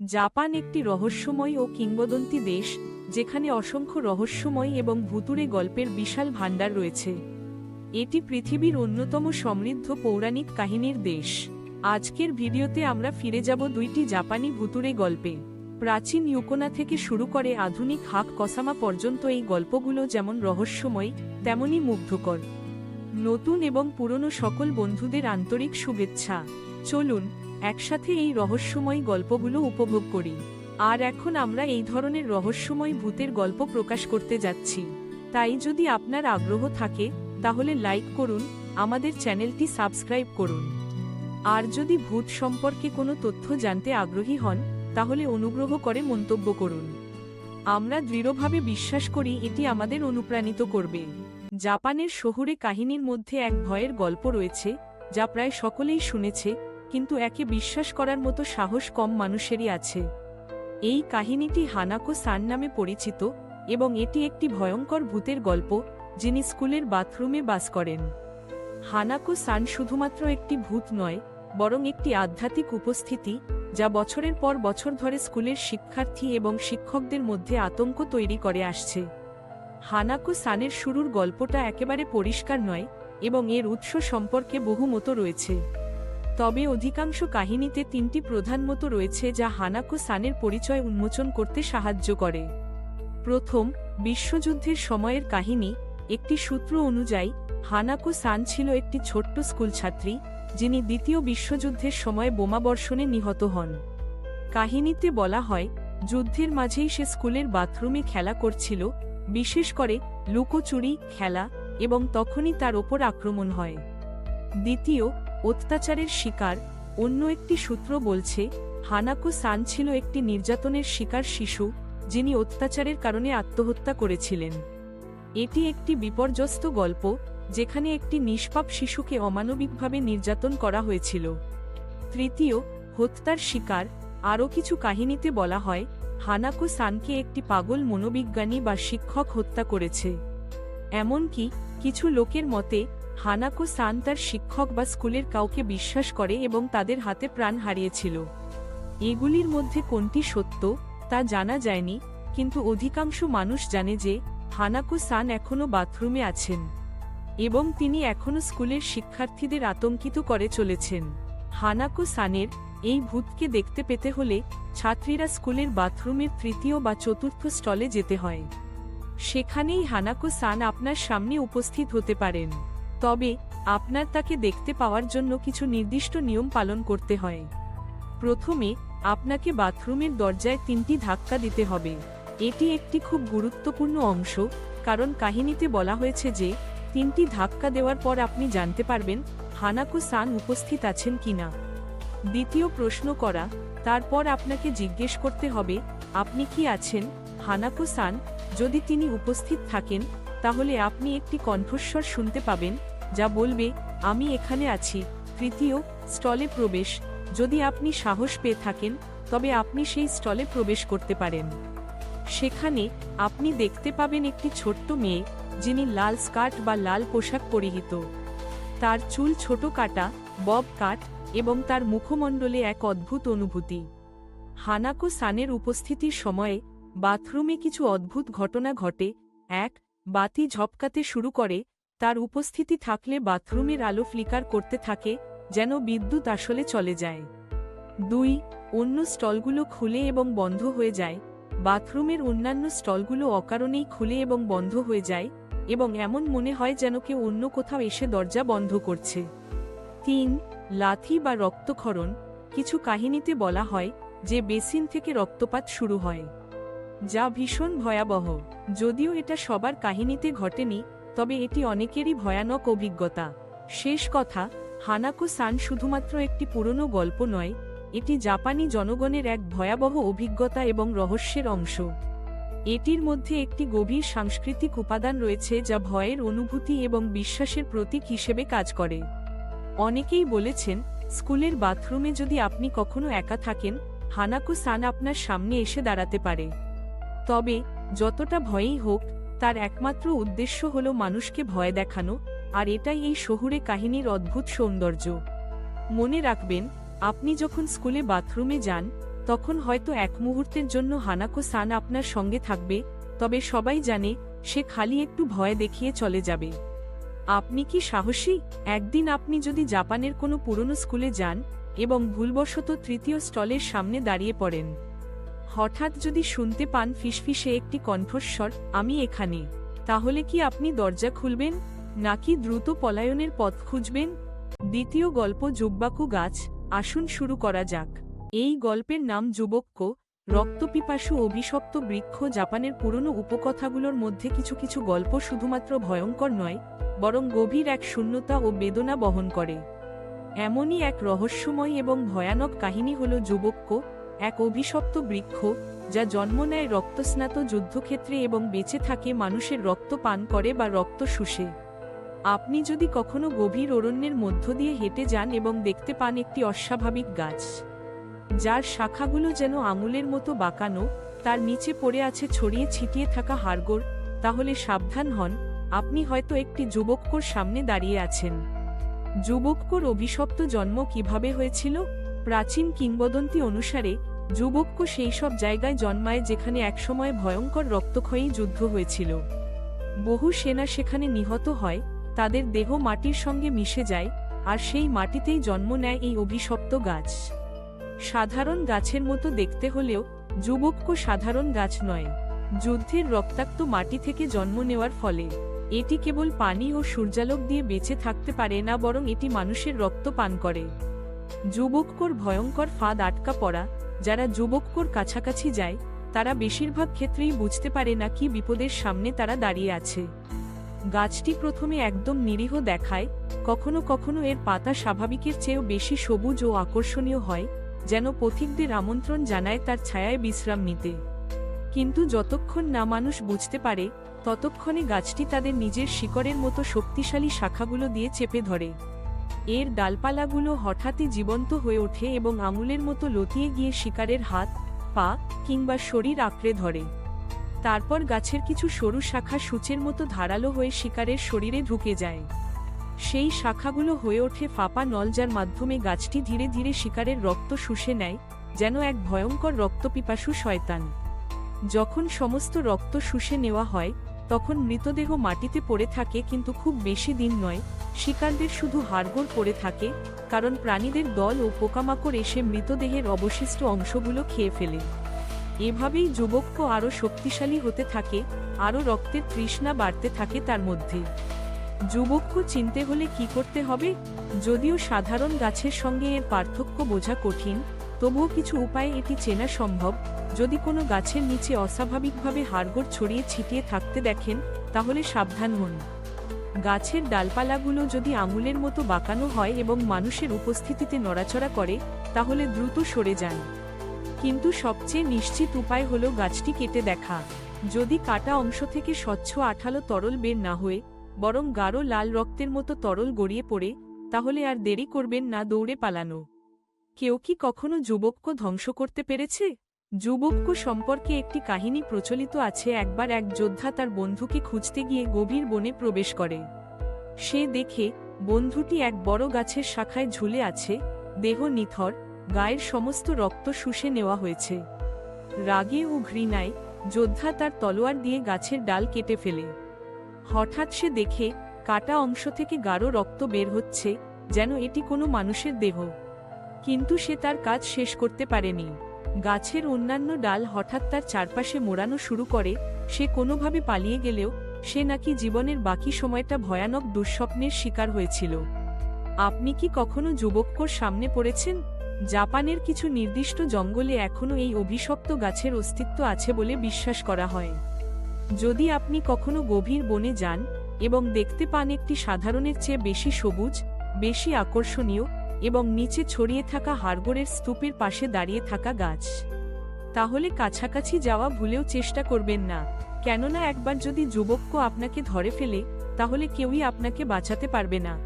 Japan একটি রহস্যময় ও কিংবদন্তি দেশ, যেখানে অসংখ্য রহস্যময় এবং ভুতুরে গল্পের বিশাল ভাণ্ডার রয়েছে। এটি পৃথিবীর অন্যতম সমৃদ্ধ পৌরাণিক কাহিনীর দেশ। আজকের ভিডিওতে আমরা ফিরে যাব দুইটি জাপানি ভুতুরে গল্পে। প্রাচীন ইউকোনা থেকে শুরু করে আধুনিক হাক কসামা পর্যন্ত এই গল্পগুলো যেমন রহস্যময়, তেমনই মুগ্ধকর। নতুন এবং পুরনো সকল বন্ধুদের আন্তরিক শুভেচ্ছা। চলুন একসাথে এই রহস্যময় গল্পগুলো উপভোগ করি। আর এখন আমরা এই ধরনের রহস্যময় ভূতের গল্প প্রকাশ করতে যাচ্ছি। তাই যদি আপনার আগ্রহ থাকে, তাহলে লাইক করুন, আমাদের চ্যানেলটি সাবস্ক্রাইব করুন। আর যদি ভূত সম্পর্কে কোনো তথ্য জানতে আগ্রহী হন, তাহলে অনুগ্রহ করে মন্তব্য করুন। আমরা দৃঢ়ভাবে বিশ্বাস করি এটি আমাদের অনুপ্রাণিত করবে। জাপানের শহুরে কাহিনীর মধ্যে এক ভয়ের গল্প রয়েছে, যা প্রায় সকলেই শুনেছে কিন্তু একে বিশ্বাস করার মতো সাহস কম মানুষেরই আছে। এই কাহিনীটি হানাকো সান নামে পরিচিত এবং এটি একটি ভয়ঙ্কর ভূতের গল্প, যিনি স্কুলের বাথরুমে বাস করেন। হানাকো সান শুধুমাত্র একটি ভূত নয়, বরং একটি আধ্যাত্মিক উপস্থিতি, যা বছরের পর বছর ধরে স্কুলের শিক্ষার্থী এবং শিক্ষকদের মধ্যে আতঙ্ক তৈরি করে আসছে। হানাকো সানের শুরুর গল্পটা একেবারে পরিষ্কার নয় এবং এর উৎস সম্পর্কে বহু মতো রয়েছে। তবে অধিকাংশ কাহিনীতে তিনটি প্রধান মতো রয়েছে যা হানাকো সানের পরিচয় উন্মোচন করতে সাহায্য করে। প্রথম, বিশ্বযুদ্ধের সময়ের কাহিনী, একটি সূত্র অনুযায়ী, হানাকো সান ছিল একটি ছোট্ট স্কুল ছাত্রী যিনি দ্বিতীয় বিশ্বযুদ্ধের সময় বোমাবর্ষণে নিহত হন। কাহিনীতে বলা হয়, যুদ্ধের মাঝেই সে স্কুলের বাথরুমে খেলা করছিল, বিশেষ করে লুকোচুরি, খেলা, এবং তখনই তার ওপর আক্রমণ হয়। দ্বিতীয় অত্যাচারের শিকার, অন্য একটি সূত্র বলছে, হানাকো সান ছিল একটি নির্যাতনের শিকার শিশু, যিনি অত্যাচারের কারণে আত্মহত্যা করেছিলেন। এটি একটি বিপর্যস্ত গল্প, যেখানে একটি নিষ্পাপ শিশুকে অমানবিকভাবে নির্যাতন করা হয়েছিল। তৃতীয়, হত্যার শিকার, আরও কিছু কাহিনীতে বলা হয়, হানাকো সানকে একটি পাগল মনোবিজ্ঞানী বা শিক্ষক হত্যা করেছে। এমনকি, কিছু লোকের মতে হানাকো সান তার শিক্ষক বা স্কুলের কাউকে বিশ্বাস করে এবং তাদের হাতে প্রাণ হারিয়েছিল। এগুলির মধ্যে কোনটি সত্য, তা জানা যায়নি, কিন্তু অধিকাংশ মানুষ জানে যে, হানাকো সান এখনও বাথরুমে আছেন এবং তিনি এখনও স্কুলের শিক্ষার্থীদের আতঙ্কিত করে চলেছেন। হানাকো সানের এই ভূতকে দেখতে পেতে হলে ছাত্রীরা স্কুলের বাথরুমের তৃতীয় বা চতুর্থ স্টলে যেতে হয়। সেখানেই হানাকো সান আপনার সামনে উপস্থিত হতে পারেন। তবে, আপনার তাকে দেখতে পাওয়ার জন্য কিছু নির্দিষ্ট নিয়ম পালন করতে হয়। প্রথমে, আপনাকে বাথরুমের দরজায় তিনটি ধাক্কা দিতে হবে। এটি একটি খুব গুরুত্বপূর্ণ অংশ, কারণ কাহিনীতে বলা হয়েছে যে, তিনটি ধাক্কা দেওয়ার পর আপনি জানতে পারবেন, হানাকো সান উপস্থিত আছেন কিনা। দ্বিতীয় প্রশ্ন করা, তারপর আপনাকে জিজ্ঞেস করতে হবে, আপনি কি আছেন? হানাকো সান, যদি তিনি উপস্থিত থাকেন তাহলে আপনি একটি কণ্ঠস্বর শুনতে পাবেন, যা বলবে, আমি এখানে আছি। তৃতীয়, স্টলে প্রবেশ। যদি আপনি সাহস পেয়ে থাকেন, তবে আপনি সেই স্টলে প্রবেশ করতে পারেন। সেখানে আপনি দেখতে পাবেন একটি ছোট্ট মেয়ে, যিনি লাল স্কার্ট বা লাল পোশাক পরিহিত। তার চুল ছোট কাটা, বব কাট এবং তার মুখমণ্ডলে এক অদ্ভুত অনুভূতি। হানাকো সানের উপস্থিতির সময়ে, বাথরুমে কিছু অদ্ভুত ঘটনা ঘটে। এক বাতি ঝপকাতে শুরু করে, তার উপস্থিতি থাকলে বাথরুমের আলো ফ্লিকার করতে থাকে, যেন বিদ্যুৎ আসলে চলে যায়। দুই, অন্য স্টলগুলো খুলে এবং বন্ধ হয়ে যায়। বাথরুমের অন্যান্য স্টলগুলো অকারণেই খুলে এবং বন্ধ হয়ে যায়, এবং এমন মনে হয় যেন কেউ অন্য কোথাও এসে দরজা বন্ধ করছে। তিন, লাথি বা রক্তক্ষরণ, কিছু কাহিনীতে বলা হয় যে বেসিন থেকে রক্তপাত শুরু হয়। যা ভীষণ ভয়াবহ। যদিও এটা সবার কাহিনীতে ঘটেনি, তবে এটি অনেকেরই ভয়ানক অভিজ্ঞতা। শেষ কথা হানাকো সান শুধুমাত্র একটি পুরনো গল্প নয়, এটি জাপানি জনগণের এক ভয়াবহ অভিজ্ঞতা এবং রহস্যের অংশ। এটির মধ্যে একটি গভীর সাংস্কৃতিক উপাদান রয়েছে যা ভয়ের অনুভূতি এবং বিশ্বাসের প্রতীক হিসেবে কাজ করে। অনেকেই বলেছেন, স্কুলের বাথরুমে যদি আপনি কখনো একা থাকেন হানাকো সান আপনার সামনে এসে দাঁড়াতে পারে। তবে, যতটা ভয়েই হোক, তার একমাত্র উদ্দেশ্য হল মানুষকে ভয় দেখানো, আর এটাই এই শহুরে কাহিনীর অদ্ভুত সৌন্দর্য। মনে রাখবেন, আপনি যখন স্কুলে বাথরুমে যান, তখন হয়তো এক মুহূর্তের জন্য হানাকো সান আপনার সঙ্গে থাকবে, তবে সবাই জানে, সে খালি একটু ভয় দেখিয়ে চলে যাবে। আপনি কি সাহসী? একদিন আপনি যদি জাপানের কোনো পুরনো স্কুলে যান, এবং ভুলবশত তৃতীয় স্টলের সামনে দাঁড়িয়ে পড়েন। হঠাৎ যদি শুনতে পান ফিসফিসে একটি কণ্ঠস্বর, আমি এখানে। তাহলে কি আপনি দরজা খুলবেন? নাকি দ্রুত পলায়নের পথ খুঁজবেন? দ্বিতীয় গল্প যুব্বাকু গাছ, আসুন শুরু করা যাক। এই গল্পের নাম যুবক্য রক্তপিপাসু অভিশপ্ত বৃক্ষ জাপানের পুরনো উপকথাগুলোর মধ্যে কিছু কিছু গল্প শুধুমাত্র ভয়ঙ্কর নয়, বরং গভীর এক শূন্যতা ও বেদনা বহন করে। এমনই এক রহস্যময় এবং ভয়ানক কাহিনী হল যুবক্য এক অভিশপ্ত বৃক্ষ, যা জন্ম নেয় রক্তস্নাত যুদ্ধক্ষেত্রে এবং বেঁচে থাকে মানুষের রক্ত পান করে বা রক্ত শুষে। আপনি যদি কখনো গভীর অরণ্যের মধ্য দিয়ে হেঁটে যান এবং দেখতে পান একটি অস্বাভাবিক গাছ, যার শাখাগুলো যেন আঙুলের মতো বাঁকানো, তার নিচে পড়ে আছে ছড়িয়ে ছিটিয়ে থাকা হাড়গোড়, তাহলে সাবধান হন, আপনি হয়তো একটি যুবককর সামনে দাঁড়িয়ে আছেন। যুবককর অভিশপ্ত জন্ম কীভাবে হয়েছিল? প্রাচীন কিংবদন্তি অনুসারে যুবক্য সেই সব জায়গায় জন্মায় যেখানে একসময় ভয়ঙ্কর রক্তক্ষয়ী যুদ্ধ হয়েছিল। বহু সেনা সেখানে নিহত হয়, তাদের দেহ মাটির সঙ্গে মিশে যায়, আর সেই মাটিতেই জন্ম নেয় এই অভিশপ্ত গাছ। সাধারণ গাছের মতো দেখতে হলেও যুবক্য সাধারণ গাছ নয়। যুদ্ধের রক্তাক্ত মাটি থেকে জন্ম নেওয়ার ফলে, এটি কেবল পানি ও সূর্যালোক দিয়ে বেঁচে থাকতে পারে না, বরং এটি মানুষের রক্ত পান করে। যুবককর ভয়ঙ্কর ফাঁদ আটকা পড়া, যারা যুবককর কাছাকাছি যায়, তারা বেশিরভাগ ক্ষেত্রেই বুঝতে পারে না কি বিপদের সামনে তারা দাঁড়িয়ে আছে। গাছটি প্রথমে একদম নিরীহ দেখায়, কখনো কখনো এর পাতা স্বাভাবিকের চেয়েও বেশি সবুজ ও আকর্ষণীয় হয়, যেন পথিকদের আমন্ত্রণ জানায় তার ছায়ায় বিশ্রাম নিতে। কিন্তু যতক্ষণ না মানুষ বুঝতে পারে, ততক্ষণে গাছটি তাদের নিজের শিকড়ের মতো শক্তিশালী শাখাগুলো দিয়ে চেপে ধরে। এর ডালপালাগুলো হঠাৎই জীবন্ত হয়ে ওঠে এবং আঙুলের মতো লতিয়ে গিয়ে শিকারের হাত, পা কিংবা শরীর আঁকড়ে ধরে। তারপর গাছের কিছু সরু শাখা সূচের মতো ধারালো হয়ে শিকারের শরীরে ঢুকে যায়। সেই শাখাগুলো হয়ে ওঠে ফাঁপা নল যার মাধ্যমে গাছটি ধীরে ধীরে শিকারের রক্ত শুষে নেয়, যেন এক ভয়ঙ্কর রক্তপিপাসু শয়তান। যখন সমস্ত রক্ত শুষে নেওয়া হয় তখন মৃতদেহ মাটিতে পড়ে থাকে কিন্তু খুব বেশি দিন নয়। শিকারদের শুধু হাড়গোড় পড়ে থাকে, কারণ প্রাণীদের দল ও পোকামাকড় এসে মৃতদেহের অবশিষ্ট অংশগুলো খেয়ে ফেলে। এভাবেই যুবক্য আরও শক্তিশালী হতে থাকে, আরও রক্তের তৃষ্ণা বাড়তে থাকে তার মধ্যে। যুবক্য চিনতে হলে কি করতে হবে? যদিও সাধারণ গাছের সঙ্গে এর পার্থক্য বোঝা কঠিন তবুও কিছু উপায়ে এটি চেনা সম্ভব। যদি কোনো গাছের নিচে অস্বাভাবিকভাবে হাড়গোড় ছড়িয়ে ছিটিয়ে থাকতে দেখেন, তাহলে সাবধান হন। গাছের ডালপালাগুলো যদি আঙুলের মতো বাঁকানো হয় এবং মানুষের উপস্থিতিতে নড়াচড়া করে, তাহলে দ্রুত সরে যান। কিন্তু সবচেয়ে নিশ্চিত উপায় হল গাছটি কেটে দেখা। যদি কাটা অংশ থেকে স্বচ্ছ আঠালো তরল বের না হয়ে, বরং গাঢ় লাল রক্তের মতো তরল গড়িয়ে পড়ে, তাহলে আর দেরি করবেন না দৌড়ে পালানো। কেউ কি কখনো যুবক্য ধ্বংস করতে পেরেছে? যুবক্য সম্পর্কে একটি কাহিনী প্রচলিত আছে, একবার এক যোদ্ধা তার বন্ধুকে খুঁজতে গিয়ে গভীর বনে প্রবেশ করে। সে দেখে, বন্ধুটি এক বড় গাছের শাখায় ঝুলে আছে, দেহ নিথর, গায়ের সমস্ত রক্ত শুষে নেওয়া হয়েছে। রাগে ও ঘৃণায়, যোদ্ধা তার তলোয়ার দিয়ে গাছের ডাল কেটে ফেলে। হঠাৎ সে দেখে, কাটা অংশ থেকে গাঢ় রক্ত বের হচ্ছে, যেন এটি কোনো মানুষের দেহ। কিন্তু সে তার কাজ শেষ করতে পারেনি। গাছের অন্যান্য ডাল হঠাৎ তার চারপাশে মোড়ানো শুরু করে, সে কোনোভাবে পালিয়ে গেলেও, সে নাকি জীবনের বাকি সময়টা ভয়ানক দুঃস্বপ্নের শিকার হয়েছিল। আপনি কি কখনো যুবকর সামনে পড়েছেন? জাপানের কিছু নির্দিষ্ট জঙ্গলে এখনও এই অভিশপ্ত গাছের অস্তিত্ব আছে বলে বিশ্বাস করা হয়। যদি আপনি কখনো গভীর বনে যান এবং দেখতে পান একটি সাধারণের চেয়ে বেশি সবুজ, বেশি আকর্ষণীয় এবং নিচে ছড়িয়ে থাকা হারবোরের স্তূপের পাশে দাঁড়িয়ে থাকা গাছ। তাহলে কাছাকাছি যাওয়া ভুলেও চেষ্টা করবেন না, কেননা একবার যদি যুবক আপনাকে ধরে ফেলে, তাহলে কেউই আপনাকে বাঁচাতে পারবে না।